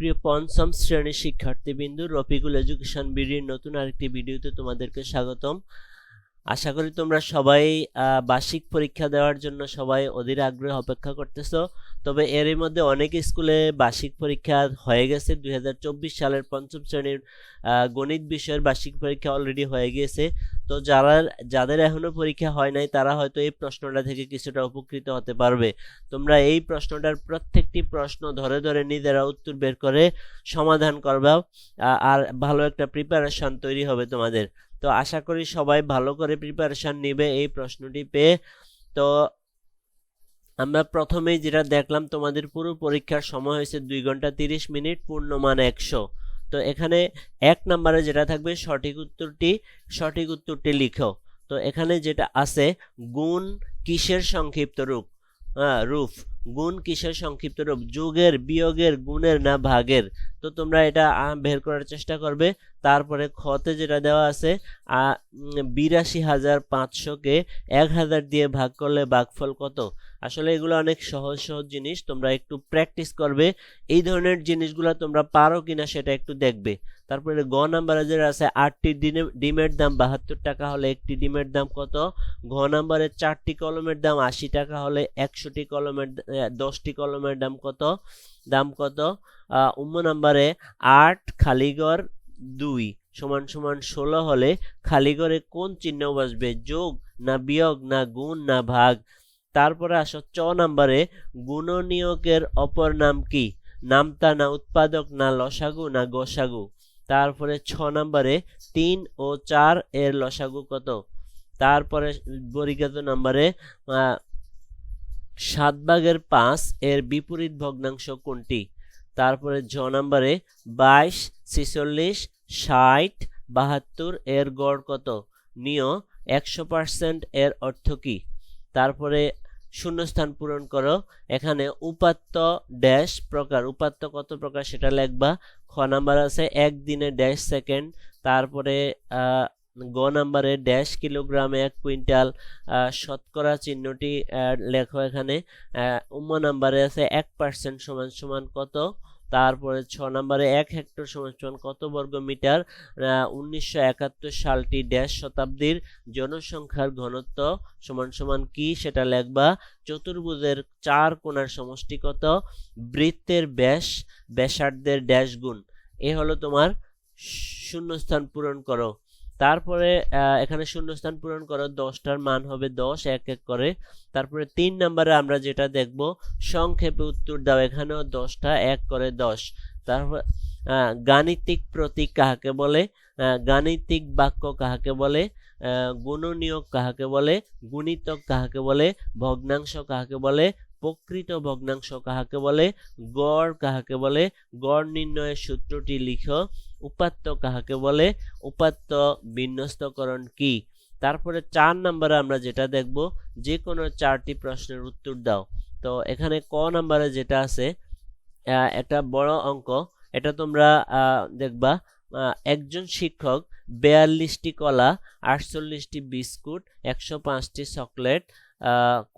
প্রিয় পঞ্চম শ্রেণির শিক্ষার্থীবৃন্দ রফিকুল এডুকেশন বিডির নতুন আরেকটি ভিডিওতে তোমাদেরকে স্বাগতম। আশা করি তোমরা সবাই বার্ষিক পরীক্ষা দেওয়ার জন্য সবাই অধীর আগ্রহে অপেক্ষা করতেছো। তবে এরই মধ্যে অনেক স্কুলে বার্ষিক পরীক্ষা হয়ে গেছে। দুই হাজার চব্বিশ সালের পঞ্চম শ্রেণির গণিত বিষয়ের বার্ষিক পরীক্ষা অলরেডি হয়ে গিয়েছে। তো যারা, যাদের এখনও পরীক্ষা হয় নাই, তারা হয়তো এই প্রশ্নটা থেকে কিছুটা উপকৃত হতে পারবে। তোমরা এই প্রশ্নটার প্রত্যেকটি প্রশ্ন ধরে ধরে নিজেরা উত্তর বের করে সমাধান করবা আর ভালো একটা প্রিপারেশন তৈরি হবে তোমাদের। তো আশা করি সবাই ভালো করে প্রিপারেশন নিবে এই প্রশ্নটি পেয়ে। তো আমরা প্রথমেই যেটা দেখলাম, তোমাদের পুরো পরীক্ষার সময় হয়েছে দুই ঘণ্টা তিরিশ মিনিট পূর্ণমান একশো। তো এখানে এক নম্বরে যেটা থাকবে, সঠিক উত্তরটি সঠিক উত্তরটি লিখো। তো এখানে যেটা আছে, গুণ কিসের সংক্ষিপ্ত রূপ? হ্যাঁ রূপ গুণ কিসের সংক্ষিপ্ত রূপ? যোগের বিয়োগের গুণের না ভাগের? তো তোমরা এটা বের করার চেষ্টা করবে। তারপরে খতে যেটা দেওয়া আছে বিরাশি হাজার পাঁচশোকে এক হাজার দিয়ে ভাগ করলে ভাগফল কত? আসলে এগুলো অনেক সহজ সহজ জিনিস। তোমরা একটু প্র্যাকটিস করবে। এই ধরনের জিনিসগুলো তোমরা পারো কিনা সেটা একটু দেখবে। তারপরে গ নাম্বারে যেটা আছে আটটি ডিমের দাম বাহাত্তর টাকা হলে একটি ডিমের দাম কত? ঘ নাম্বারে চারটি কলমের দাম আশি টাকা হলে একশোটি কলমের দশটি কলমের দাম কত? দাম কত? উম্ম নাম্বারে আট খালিগর দুই সমান সমান ষোলো হলে খালিগরে কোন চিহ্ন বসবে? যোগ না বিয়োগ না গুণ না ভাগ? তারপরে আসো চ নাম্বারে গুণনীয়কের অপর নাম কি? নামতা না উৎপাদক না লসাগু না গোসাগু? তারপরে ছ নম্বরে তিন ও চার এর লসাগু কত? তারপরে বরিগাত নম্বরে সাত ভাগের পাঁচ এর বিপরীত ভগ্নাংশ কোনটি? তারপরে জ নম্বরে বাইশ, ছিচল্লিশ, ষাট, বাহাত্তর এর গড় কত? নিয় একশো পার্সেন্ট এর অর্থ কী? তারপরে শূন্যস্থান পূরণ করো। এখানে উপাত্ত ড্যাশ প্রকার, উপাত্ত কত প্রকার সেটা লিখবা। খ নাম্বার আছে এক দিনে ড্যাশ সেকেন্ড তারপরে গ নাম্বারে ড্যাশ কিলোগ্রামে এক কুইন্টাল শতকরা চিহ্নটি লেখো এখানে। উম, নাম্বারে আছে এক পার্সেন্ট সমান সমান কত? তারপরে ছ নম্বরে এক হেক্টর সমান কত বর্গ মিটার? উনিশশো একাত্তর সালটি ড্যাশ শতাব্দীর জনসংখ্যার ঘনত্ব সমান সমান কি? সেটা লেখবা চতুর্ভুজের চার কোণার সমষ্টি কত? বৃত্তের ব্যাস, ব্যাসার্ধের ড্যাশ গুণ। এ হলো তোমার শূন্যস্থান পূরণ করো। তারপরে এখানে শূন্যস্থান পূরণ করো, দশটার মান হবে দশ, এক এক করে। তারপরে তিন নম্বরে আমরা যেটা দেখব, সংক্ষেপে উত্তর দাও, এখানেও দশটা, এক করে দশ। তারপর গাণিতিক প্রতীক কাহাকে বলে? গাণিতিক বাক্য কাহাকে বলে? গুণনীয়ক কাহাকে বলে? গুণিতক কাহাকে বলে? ভগ্নাংশ কাহাকে বলে? প্রকৃত ভগ্নাংশ কাহাকে বলে? গড় কাহাকে বলে? গড় নির্ণয়ের সূত্রটি লিখো। উপাত্ত কাহাকে বলে? উপাত্ত বিন্যস্তকরণ কি? তারপরে চার নম্বরে আমরা যেটা দেখব যে কোনো চারটি প্রশ্নের উত্তর দাও। তো এখানে ক নম্বরে যেটা আছে একটা বড় অঙ্ক। এটা তোমরা দেখবা একজন শিক্ষক বেয়াল্লিশটি কলা, আটচল্লিশটি বিস্কুট, একশো পাঁচটি চকলেট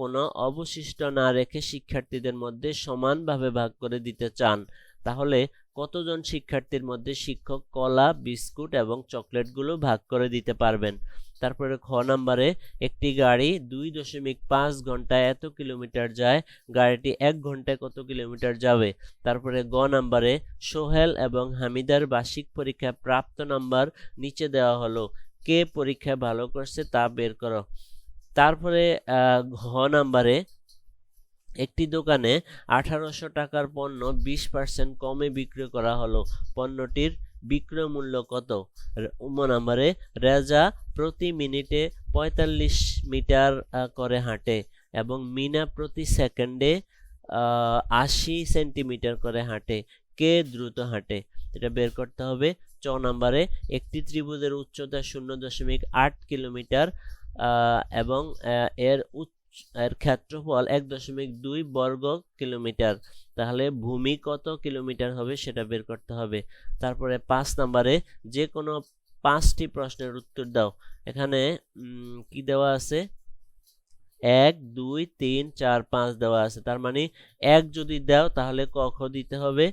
কোনো অবশিষ্ট না রেখে শিক্ষার্থীদের মধ্যে সমানভাবে ভাগ করে দিতে চান। তাহলে কতজন শিক্ষার্থীর মধ্যে শিক্ষক কলা, বিস্কুট এবং চকলেটগুলো ভাগ করে দিতে পারবেন? তারপরে খ নম্বরে, একটি গাড়ি দুই দশমিক পাঁচ ঘন্টায় এত কিলোমিটার যায়? গাড়িটি এক ঘন্টায় কত কিলোমিটার যাবে? তারপরে গ নম্বরে, সোহেল এবং হামিদার বার্ষিক পরীক্ষায় প্রাপ্ত নাম্বার নিচে দেওয়া হলো। কে পরীক্ষায় ভালো করছে তা বের করো। তারপরে ঘ নম্বরে একটি দোকানে আঠারোশো টাকার পণ্য বিশ পার্সেন্ট কমে বিক্রি করা হলো। পণ্যটির বিক্রয় মূল্য কত? নম্বরে, রেজা প্রতি মিনিটে পঁয়তাল্লিশ মিটার করে হাঁটে এবং মিনা প্রতি সেকেন্ডে আশি সেন্টিমিটার করে হাঁটে। কে দ্রুত হাঁটে? এটা বের করতে হবে। চ নম্বরে, একটি ত্রিভুজের উচ্চতা শূন্য দশমিক আট কিলোমিটার এবং এর উচ্চ এর ক্ষেত্রফল এক দশমিক দুই বর্গ কিলোমিটার। তাহলে ভূমি কত কিলোমিটার হবে সেটা বের করতে হবে। তারপরে পাঁচ নম্বরে যে কোনো পাঁচটি প্রশ্নের উত্তর দাও। এখানে কি দেওয়া আছে? এক, দুই, তিন, চার, পাঁচ দেওয়া আছে। তার মানে এক যদি দাও তাহলে ক, খ দিতে হবে?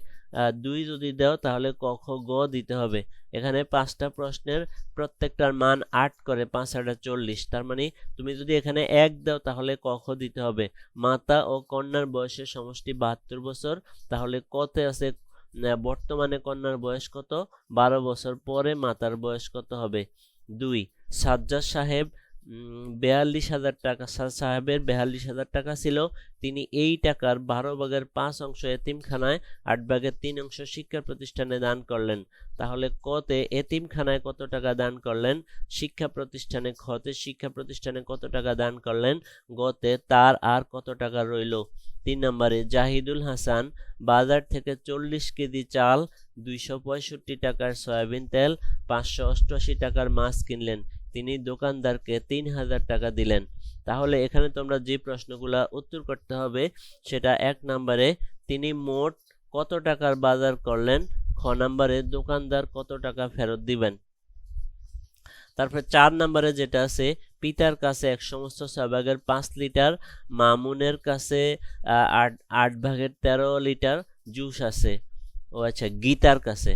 দুই যদি দাও তাহলে ক খ গ দিতে হবে। এখানে পাঁচটা প্রশ্নের প্রত্যেকটার মান আট করে, পাঁচ আটা চল্লিশ। তার মানে তুমি যদি এখানে এক দাও তাহলে ক খ দিতে হবে। মাতা ও কন্যার বয়সের সমষ্টি বাহাত্তর বছর, তাহলে কতে আছে? বর্তমানে কন্যার বয়স কত? বারো বছর। পরে মাতার বয়স কত হবে? দুই। সাজ্জাদ সাহেব বেয়াল্লিশ হাজার টাকা। সাহেবের বেয়াল্লিশ হাজার টাকা ছিল। তিনি এই টাকার বারো ভাগের পাঁচ অংশ এতিমখানায়, আট ভাগের তিন অংশ শিক্ষা প্রতিষ্ঠানে দান করলেন। তাহলে কতে এতিমখানায় কত টাকা দান করলেন? শিক্ষা প্রতিষ্ঠানে, খতে শিক্ষা প্রতিষ্ঠানে কত টাকা দান করলেন? গতে তার আর কত টাকা রইল? তিন নম্বরে, জাহিদুল হাসান, বাজার থেকে চল্লিশ কেজি চাল, দুইশো পঁয়ষট্টি টাকার সয়াবিন তেল, পাঁচশো অষ্টআশি টাকার মাছ কিনলেন। তিনি দোকানদারকে তিন হাজার টাকা দিলেন। তাহলে এখানে তোমরা যে প্রশ্নগুলা উত্তর করতে হবে, সেটা এক নম্বরে তিনি মোট কত টাকার বাজার করলেন? খ নম্বরে দোকানদার কত টাকা ফেরত দিবেন? তারপরে চার নম্বরে যেটা আছে, পিতার কাছে এক সমস্ত ভাগের পাঁচ লিটার, মামুনের কাছে আট আট ভাগের তেরো লিটার জুস আছে। ও আচ্ছা গীতার কাছে।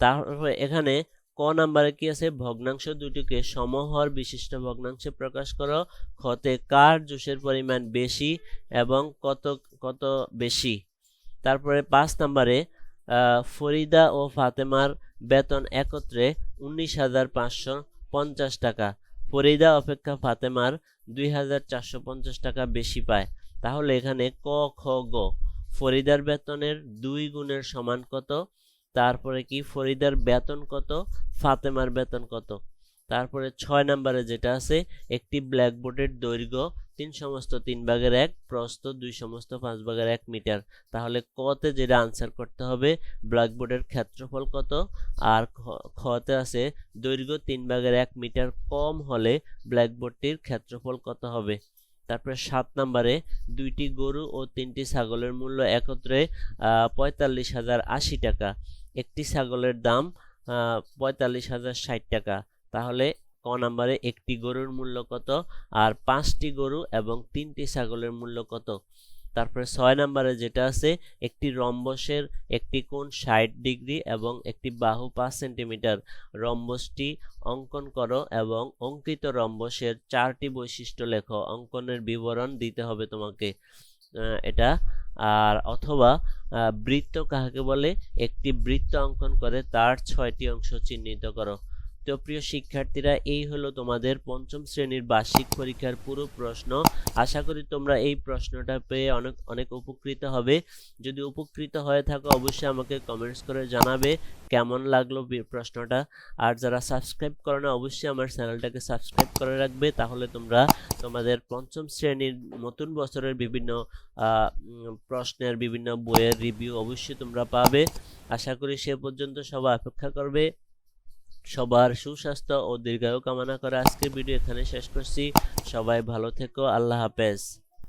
তারপরে এখানে ক নাম্বারে কি আছে? ভগ্নাংশ দুটিকে সমহর বিশিষ্ট ভগ্নাংশে প্রকাশ করো। খতে কার জুসের পরিমাণ বেশি এবং কত কত বেশি? তারপরে পাঁচ নাম্বারে ফরিদা ও ফাতেমার বেতন একত্রে উনিশ হাজার পাঁচশো পঞ্চাশ টাকা। ফরিদা অপেক্ষা ফাতেমার দুই হাজার চারশো পঞ্চাশ টাকা বেশি পায়। তাহলে এখানে ক, খ, গ। ফরিদার বেতনের দুই গুণের সমান কত? তারপরে কি? ফরিদার বেতন কত? ফাতেমার বেতন কত? তারপরে ছয় নম্বরে যেটা আছে, একটি ব্ল্যাকবোর্ডের দৈর্ঘ্য তিন সমস্ত তিন ভাগের এক, প্রস্থ দুই সমস্ত পাঁচ ভাগের এক মিটার। তাহলে কতে যেটা আনসার করতে হবে, ব্ল্যাকবোর্ডের ক্ষেত্রফল কত? আর খতে আছে, দৈর্ঘ্য তিন ভাগের এক মিটার কম হলে ব্ল্যাকবোর্ডটির ক্ষেত্রফল কত হবে? তারপরে সাত নম্বরে, দুইটি গরু ও তিনটি ছাগলের মূল্য একত্রে পঁয়তাল্লিশ হাজার আশি টাকা। একটি ছাগলের দাম পঁয়তাল্লিশ হাজার ষাট টাকা। তাহলে ক নম্বরে একটি গরুর মূল্য কত আর পাঁচটি গরু এবং তিনটি ছাগলের মূল্য কত? তারপরে ছয় নম্বরে যেটা আছে, একটি রম্বসের একটি কোণ ষাট ডিগ্রি এবং একটি বাহু পাঁচ সেন্টিমিটার। রম্বসটি অঙ্কন করো এবং অঙ্কিত রম্বসের চারটি বৈশিষ্ট্য লেখো। অঙ্কনের বিবরণ দিতে হবে তোমাকে। এটা আর অথবা বৃত্ত কাহাকে বলে? একটি বৃত্ত অঙ্কন করে তার ছয়টি অংশ চিহ্নিত করো। তো প্রিয় শিক্ষার্থীরা, এই হলো তোমাদের পঞ্চম শ্রেণির বার্ষিক পরীক্ষার পুরো প্রশ্ন। আশা করি তোমরা এই প্রশ্নটা পেয়ে অনেক অনেক উপকৃত হবে। যদি উপকৃত হয়ে থাকো, অবশ্যই আমাকে কমেন্টস করে জানাবে কেমন লাগল প্রশ্নটা। আর যারা সাবস্ক্রাইব করো না, অবশ্যই আমার চ্যানেলটাকে সাবস্ক্রাইব করে রাখবে। তাহলে তোমরা তোমাদের পঞ্চম শ্রেণির নতুন বছরের বিভিন্ন প্রশ্নের বিভিন্ন বইয়ের রিভিউ অবশ্যই তোমরা পাবে। আশা করি সে পর্যন্ত সবাই অপেক্ষা করবে। সবার সুস্বাস্থ্য ও দীর্ঘায়ু কামনা করে আজকের ভিডিও এখানে শেষ করছি। সবাই ভালো থেকো, আল্লাহ হাফেজ।